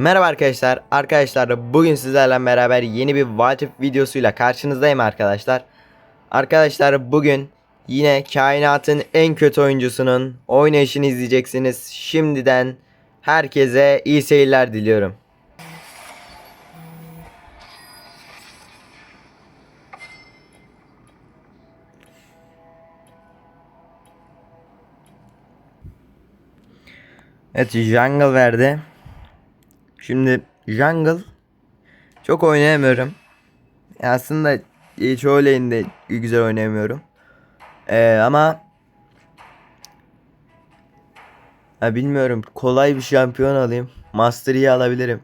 Merhaba arkadaşlar. Arkadaşlar bugün sizlerle beraber yeni bir If videosuyla karşınızdayım arkadaşlar. Arkadaşlar bugün yine kainatın en kötü oyuncusunun oynayışını izleyeceksiniz. Şimdiden herkese iyi seyirler diliyorum. Evet jungle verdi. Şimdi jungle çok oynayamıyorum. Aslında hiç lane'de güzel oynayamıyorum. Ee, ama ha, bilmiyorum kolay bir şampiyon alayım. Master Yi alabilirim.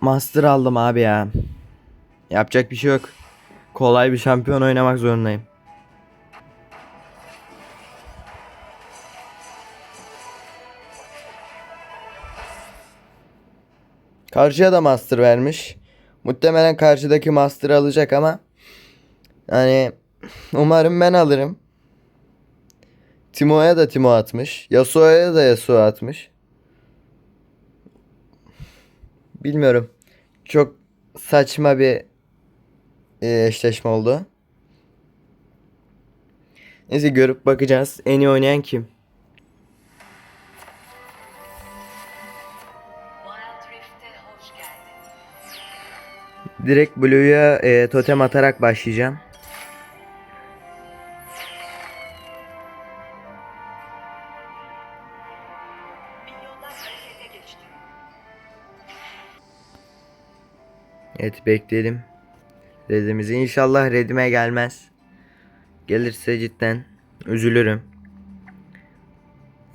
Master aldım abi ya. Yapacak bir şey yok. Kolay bir şampiyon oynamak zorundayım. Karşıya da master vermiş. Muhtemelen karşıdaki master alacak ama yani umarım ben alırım. Timo'ya da Timo atmış. Yasuo'ya da Yasuo atmış. Bilmiyorum. Çok saçma bir e, eşleşme oldu. Neyse görüp bakacağız. En iyi oynayan kim? Direkt Blue'ya e, totem atarak başlayacağım. Evet bekleyelim. Redimizi inşallah redime gelmez. Gelirse cidden üzülürüm.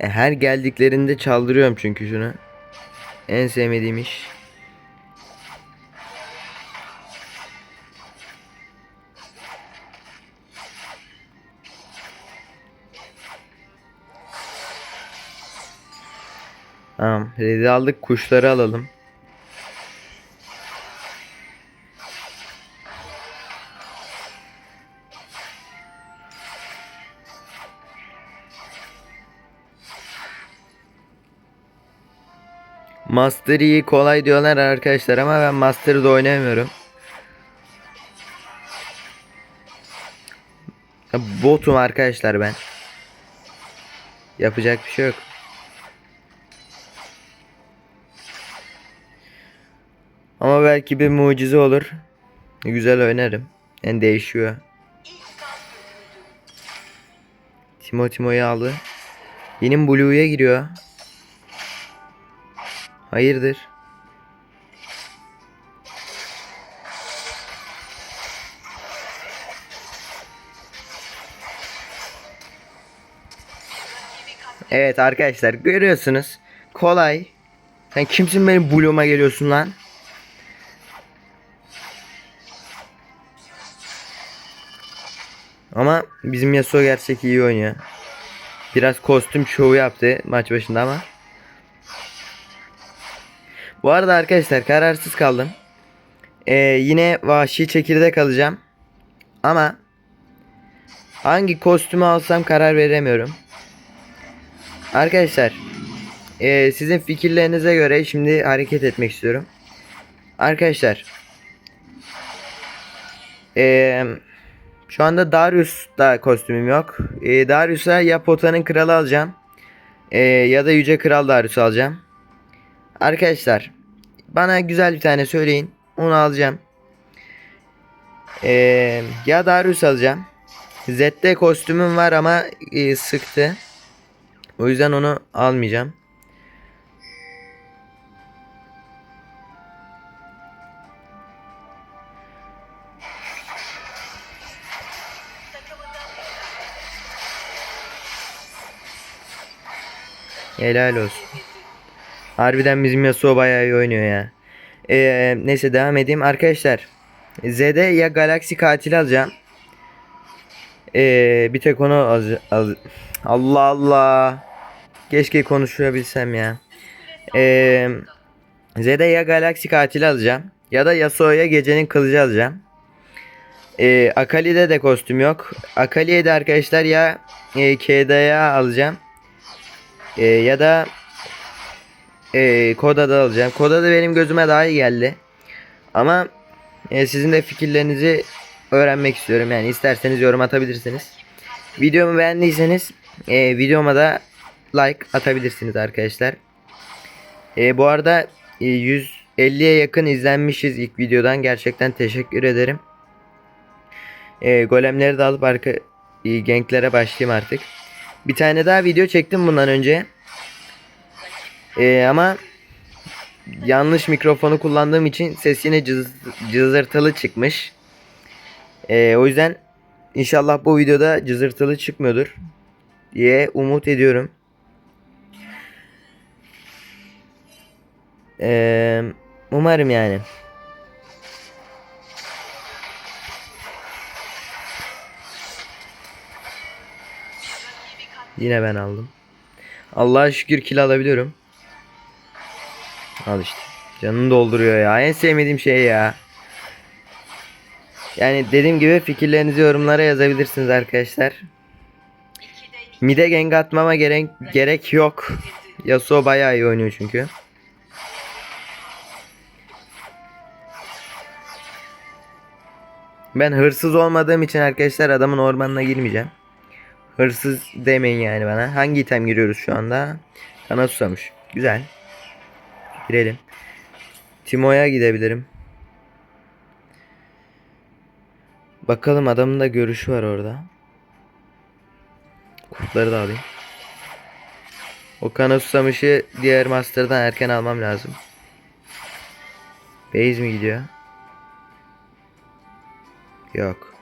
E, her geldiklerinde çaldırıyorum çünkü şunu. En sevmediğim iş. Tamam. Red'i aldık. Kuşları alalım. Master Yi kolay diyorlar arkadaşlar ama ben Master'ı da oynayamıyorum. Ya Botum arkadaşlar ben. Yapacak bir şey yok. Ama belki bir mucize olur. Güzel oynarım. Yani değişiyor. Timo Timo'yu aldı. Benim Blue'ya giriyor. Hayırdır? Evet arkadaşlar görüyorsunuz. Kolay. Sen kimsin benim Blue'uma geliyorsun lan? Ama bizim Yasuo gerçek iyi oynuyor. Biraz kostüm şovu yaptı maç başında ama. Bu arada arkadaşlar kararsız kaldım. Ee, yine vahşi çekirdek alacağım. Ama hangi kostümü alsam karar veremiyorum. Arkadaşlar ee, sizin fikirlerinize göre şimdi hareket etmek istiyorum. Arkadaşlar ee, şu anda Darius da kostümüm yok. Ee, Darius'a ya Pota'nın kralı alacağım. ee, ya da Yüce Kral Darius alacağım. Arkadaşlar bana güzel bir tane söyleyin. Onu alacağım. Ee, ya Darius alacağım. Z'de kostümüm var ama e, sıktı. O yüzden onu almayacağım. Helal olsun. Harbiden bizim Yasuo bayağı iyi oynuyor ya. Ee, neyse devam edeyim. Arkadaşlar Z'de ya Galaxy katil alacağım. Ee, bir tek onu az, az- Allah Allah. Keşke konuşabilsem ya. Ee, Zed'e ya Galaxy katili alacağım ya da Yasuo'ya gecenin kılıcı alacağım. Ee, Akali'de de kostüm yok. Akali'ye de arkadaşlar ya e, Keda'ya alacağım. Ee, ya da e, Koda'da alacağım. Koda'da benim gözüme daha iyi geldi. Ama e, sizin de fikirlerinizi öğrenmek istiyorum. Yani isterseniz yorum atabilirsiniz. Videomu beğendiyseniz e, videoma da like atabilirsiniz arkadaşlar. E, bu arada e, 150'ye yakın izlenmişiz ilk videodan. Gerçekten teşekkür ederim. E, golemleri de alıp arka e, genklere başlayayım artık. Bir tane daha video çektim bundan önce. E, ama yanlış mikrofonu kullandığım için ses yine cız, cızırtılı çıkmış. E, o yüzden inşallah bu videoda cızırtılı çıkmıyordur diye umut ediyorum. Ee, umarım yani. Yine ben aldım. Allah'a şükür kill alabiliyorum. Al işte. Canını dolduruyor ya. En sevmediğim şey ya. Yani dediğim gibi fikirlerinizi yorumlara yazabilirsiniz arkadaşlar. Mide gank atmama gerek gerek yok. Yasuo bayağı iyi oynuyor çünkü. Ben hırsız olmadığım için arkadaşlar adamın ormanına girmeyeceğim. Hırsız demeyin yani bana. Hangi item giriyoruz şu anda? Kana susamış. Güzel. Girelim. Timo'ya gidebilirim. Bakalım adamın da görüşü var orada. Kurtları da alayım. O kana susamışı diğer master'dan erken almam lazım. Base mi gidiyor? Yok.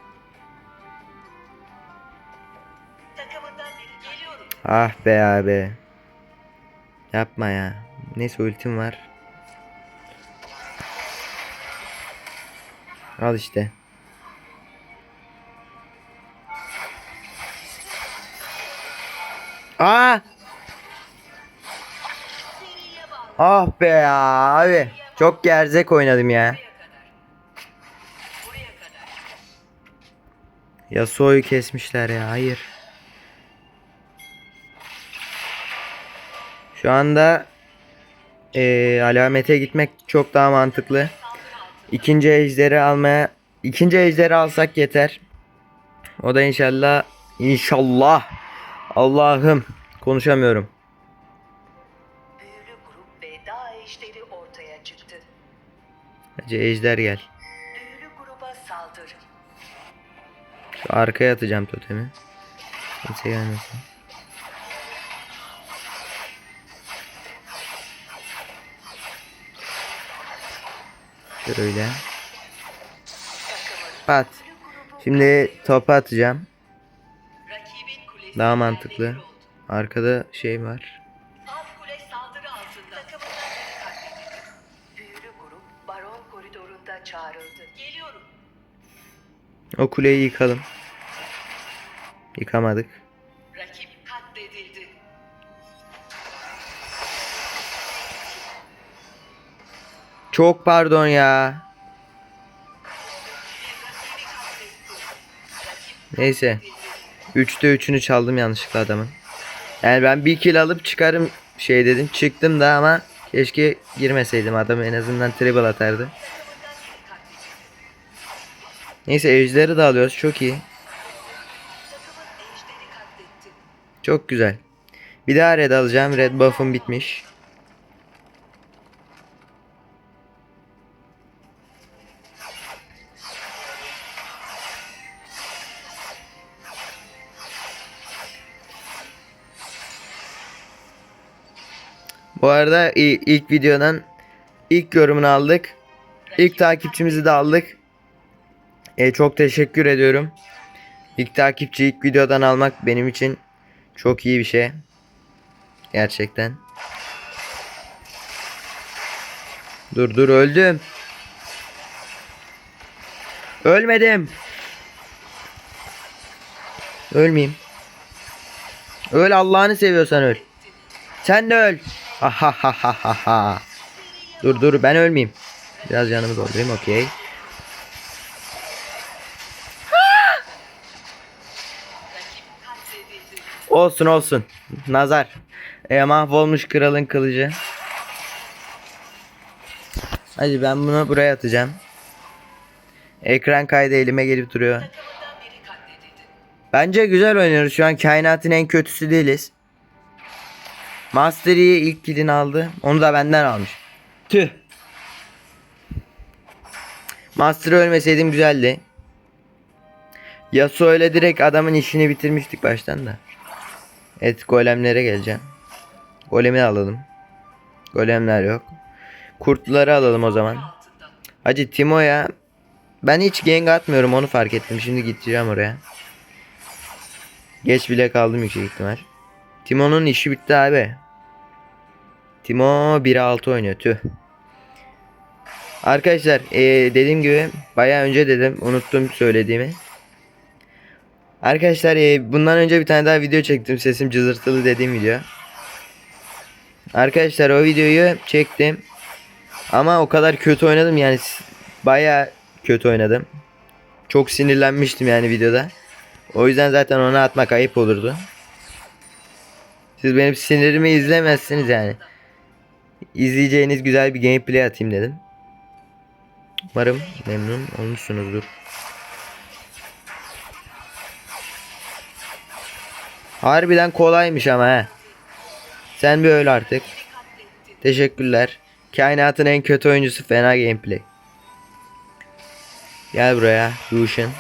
Ah be abi. Yapma ya. Neyse ultim var. Al işte. Aa! Bağlı. Ah be ya abi. Çok gerzek oynadım ya. Kadar. Yasuo'yu kesmişler ya. Hayır. Şu anda eee, alamete gitmek çok daha mantıklı. İkinci ejderi almaya ikinci ejderi alsak yeter. O da inşallah inşallah Allah'ım konuşamıyorum. Hacı ejder gel. Şu arkaya atacağım totemi. Kimse gelmesin. Şöyle. At. Şimdi topu atacağım. Daha mantıklı. Arkada şey var. O kuleyi yıkalım. Yıkamadık. Rakip Çok pardon ya. Neyse. Üçte üçünü çaldım yanlışlıkla adamın. Yani ben bir kill alıp çıkarım şey dedim. Çıktım da ama keşke girmeseydim adam en azından triple atardı. Neyse ejderi de alıyoruz çok iyi. Çok güzel. Bir daha red alacağım. Red buff'um bitmiş. Bu arada ilk videodan ilk yorumunu aldık. İlk takipçimizi de aldık. E, çok teşekkür ediyorum. İlk takipçi ilk videodan almak benim için çok iyi bir şey. Gerçekten. Dur dur öldüm. Ölmedim. Ölmeyeyim. Öl Allah'ını seviyorsan öl. Sen de öl. Ha ha ha ha ha. Dur dur ben ölmeyeyim. Biraz canımı doldurayım okey. Olsun olsun. Nazar. E, mahvolmuş kralın kılıcı. Hadi ben bunu buraya atacağım. Ekran kaydı elime gelip duruyor. Bence güzel oynuyoruz. Şu an kainatın en kötüsü değiliz. Master Yi ilk kilini aldı. Onu da benden almış. Tüh. Master ölmeseydim güzeldi. Yasuo öyle direkt adamın işini bitirmiştik baştan da. Evet golemlere geleceğim. Golemi alalım. Golemler yok. Kurtları alalım o zaman. Hacı Timo'ya ben hiç gank atmıyorum onu fark ettim. Şimdi gideceğim oraya. Geç bile kaldım yüksek ihtimal. Timo'nun işi bitti abi. Timo 1'e 6 oynuyor tüh. Arkadaşlar eee, dediğim gibi bayağı önce dedim unuttum söylediğimi. Arkadaşlar eee, bundan önce bir tane daha video çektim sesim cızırtılı dediğim video. Arkadaşlar o videoyu çektim. Ama o kadar kötü oynadım yani bayağı kötü oynadım. Çok sinirlenmiştim yani videoda. O yüzden zaten onu atmak ayıp olurdu. Siz benim sinirimi izlemezsiniz yani. İzleyeceğiniz güzel bir gameplay atayım dedim. Umarım memnun olmuşsunuzdur. Harbiden kolaymış ama he. Sen bir öl artık. Teşekkürler. Kainatın en kötü oyuncusu fena gameplay. Gel buraya Lucian.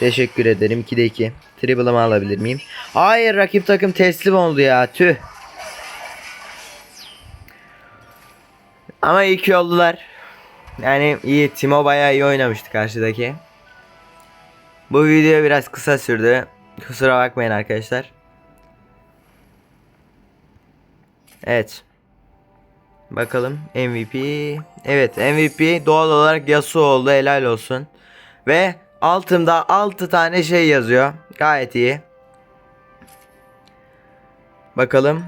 Teşekkür ederim. 2'de 2. Triple'ımı alabilir miyim? Hayır rakip takım teslim oldu ya. Tüh. Ama iyi ki oldular. Yani iyi. Timo bayağı iyi oynamıştı karşıdaki. Bu video biraz kısa sürdü. Kusura bakmayın arkadaşlar. Evet. Bakalım MVP. Evet MVP doğal olarak Yasuo oldu helal olsun. Ve altımda 6 tane şey yazıyor. Gayet iyi. Bakalım.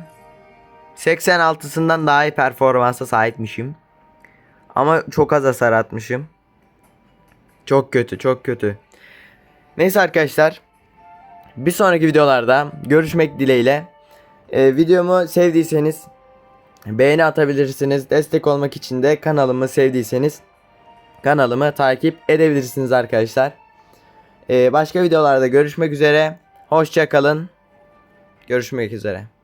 86'sından daha iyi performansa sahipmişim. Ama çok az hasar atmışım. Çok kötü çok kötü. Neyse arkadaşlar. Bir sonraki videolarda görüşmek dileğiyle. Ee, videomu sevdiyseniz beğeni atabilirsiniz. Destek olmak için de kanalımı sevdiyseniz kanalımı takip edebilirsiniz arkadaşlar. Ee, başka videolarda görüşmek üzere. Hoşça kalın. Görüşmek üzere.